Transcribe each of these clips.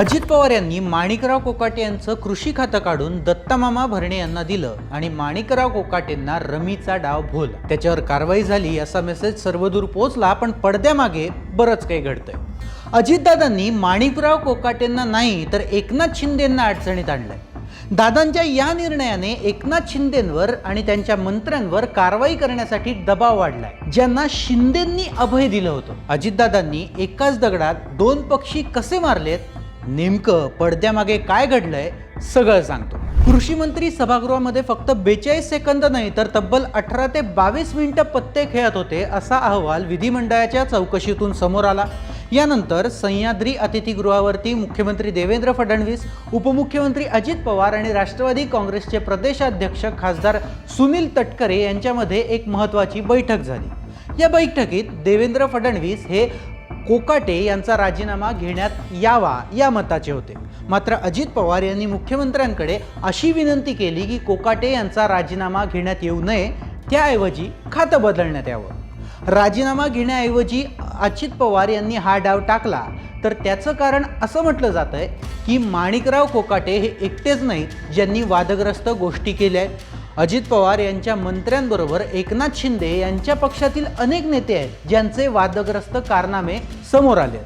अजित पवार यांनी माणिकराव कोकाटे यांचं कृषी खातं काढून दत्तामामा भरणे यांना दिलं आणि माणिकराव कोकाटेंना रमीचा डाव भोल. त्याच्यावर कारवाई झाली असा मेसेज सर्वदूर पोहोचला पण पडद्यामागे बरंच काही घडतंय. अजितदादांनी माणिकराव कोकाटेंना नाही तर एकनाथ शिंदेंना अडचणीत आणलंय. दादांच्या या निर्णयाने एकनाथ शिंदेंवर आणि त्यांच्या मंत्र्यांवर कारवाई करण्यासाठी दबाव वाढलाय ज्यांना शिंदेंनी अभय दिलं होतं. अजितदादांनी एकाच दगडात दोन पक्षी कसे मारलेत नेमकं पडद्यामागे काय घडलंय सगळं सांगतो. कृषी मंत्री सभागृहामध्ये फक्त बेचाळीस सेकंद नाही तर तब्बल अठरा ते बावीस मिनिटं पत्ते खेळत होते असा अहवाल विधिमंडळाच्या चौकशीतून समोर आला. यानंतर सह्याद्री अतिथीगृहावरती मुख्यमंत्री देवेंद्र फडणवीस उपमुख्यमंत्री अजित पवार आणि राष्ट्रवादी काँग्रेसचे प्रदेशाध्यक्ष खासदार सुनील तटकरे यांच्यामध्ये एक महत्त्वाची बैठक झाली. या बैठकीत देवेंद्र फडणवीस हे कोकाटे यांचा राजीनामा घेण्यात यावा या मताचे होते. मात्र अजित पवार यांनी मुख्यमंत्र्यांकडे अशी विनंती केली की कोकाटे यांचा राजीनामा घेण्यात येऊ नये त्याऐवजी खातं बदलण्यात यावं. राजीनामा घेण्याऐवजी अजित पवार यांनी हा डाव टाकला. तर त्याचं कारण असं म्हटलं जात आहे की माणिकराव कोकाटे हे एकटेच नाहीत ज्यांनी वादग्रस्त गोष्टी केल्या आहेत. अजित पवार यांच्या मंत्र्यांबरोबर एकनाथ शिंदे यांच्या पक्षातील अनेक नेते आहेत ज्यांचे वादग्रस्त कारनामे समोर आले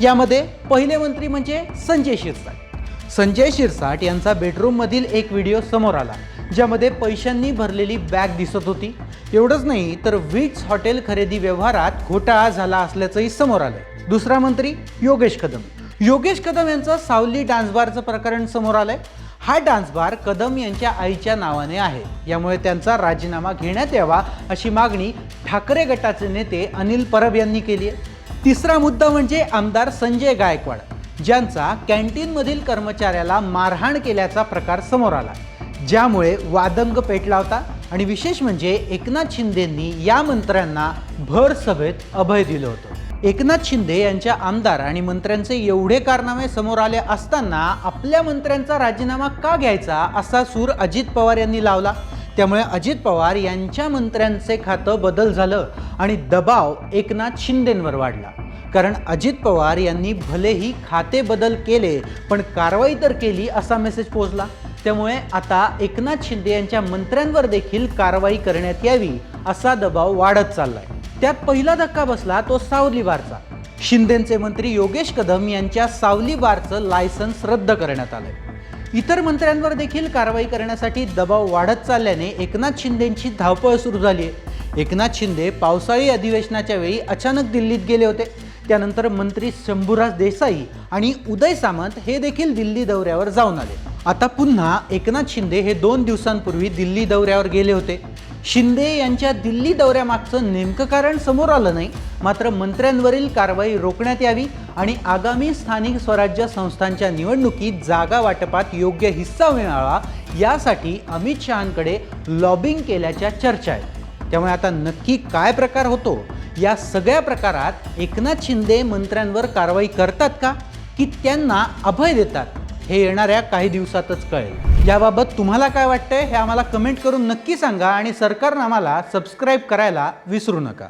यामध्ये पहिले मंत्री म्हणजे संजय शिरसाट. संजय शिरसाट यांचा बेडरूममधील एक व्हिडिओ समोर आला. ज्यामध्ये पैशांनी भरलेली बॅग दिसत होती. एवढंच नाही तर विट्स हॉटेल खरेदी व्यवहारात घोटाळा झाला असल्याचंही समोर आलंय. दुसरा मंत्री योगेश कदम. योगेश कदम यांचं सावली डान्स बारचं प्रकरण समोर आलंय. हा डान्स बार कदम यांच्या आईच्या नावाने आहे. यामुळे त्यांचा राजीनामा घेण्यात यावा अशी मागणी ठाकरे गटाचे नेते अनिल परब यांनी केली आहे. तिसरा मुद्दा म्हणजे आमदार संजय गायकवाड. ज्यांचा कॅन्टीनमधील कर्मचाऱ्याला मारहाण केल्याचा प्रकार समोर आला ज्यामुळे वादंग पेटला होता आणि विशेष म्हणजे एकनाथ शिंदेंनी या मंत्र्यांना भर सभेत अभय दिलं होतं. एकनाथ शिंदे यांच्या आमदार आणि मंत्र्यांचे एवढे कारनामे समोर आले असताना आपल्या मंत्र्यांचा राजीनामा का घ्यायचा असा सूर अजित पवार यांनी लावला. त्यामुळे अजित पवार यांच्या मंत्र्यांचे खातं बदल झालं आणि दबाव एकनाथ शिंदेंवर वाढला. कारण अजित पवार यांनी भलेही खाते बदल केले पण कारवाई तर केली असा मेसेज पोहोचला. त्यामुळे आता एकनाथ शिंदे यांच्या मंत्र्यांवर देखील कारवाई करण्यात यावी असा दबाव वाढत चाललाय. त्यात पहिला धक्का बसला तो सावली बारचा शिंदेचे मंत्री योगेश कदम यांच्या सावली बारचं लायसन्स रद्द करण्यात आलंय. इतर मंत्र्यांवर देखील कारवाई करण्यासाठी दबाव वाढत चालल्याने एकनाथ शिंदेंची धावपळ सुरू झाली आहे एकनाथ शिंदे पावसाळी अधिवेशनाच्या वेळी अचानक दिल्लीत गेले होते. त्यानंतर मंत्री शंभूराज देसाई आणि उदय सामंत हे देखील दिल्ली दौऱ्यावर जाऊन आले. आता पुन्हा एकनाथ शिंदे हे दोन दिवसांपूर्वी दिल्ली दौऱ्यावर गेले होते. शिंदे यांच्या दिल्ली दौऱ्यामागचं नेमकं कारण समोर आलं नाही. मात्र मंत्र्यांवरील कारवाई रोखण्यात यावी आणि आगामी स्थानिक स्वराज्य संस्थांच्या निवडणुकीत जागा वाटपात योग्य हिस्सा मिळावा यासाठी अमित शहांकडे लॉबिंग केल्याच्या चर्चा आहेत. त्यामुळे आता नक्की काय प्रकार होतो? या सगळ्या प्रकारात एकनाथ शिंदे मंत्र्यांवर कारवाई करतात का? की त्यांना अभय देतात? हे येणाऱ्या काही दिवसातच कळेल. याबाबत तुम्हाला काय वाटतंय हे आम्हाला कमेंट करून नक्की सांगा आणि सरकारनं आम्हाला सबस्क्राईब करायला विसरू नका.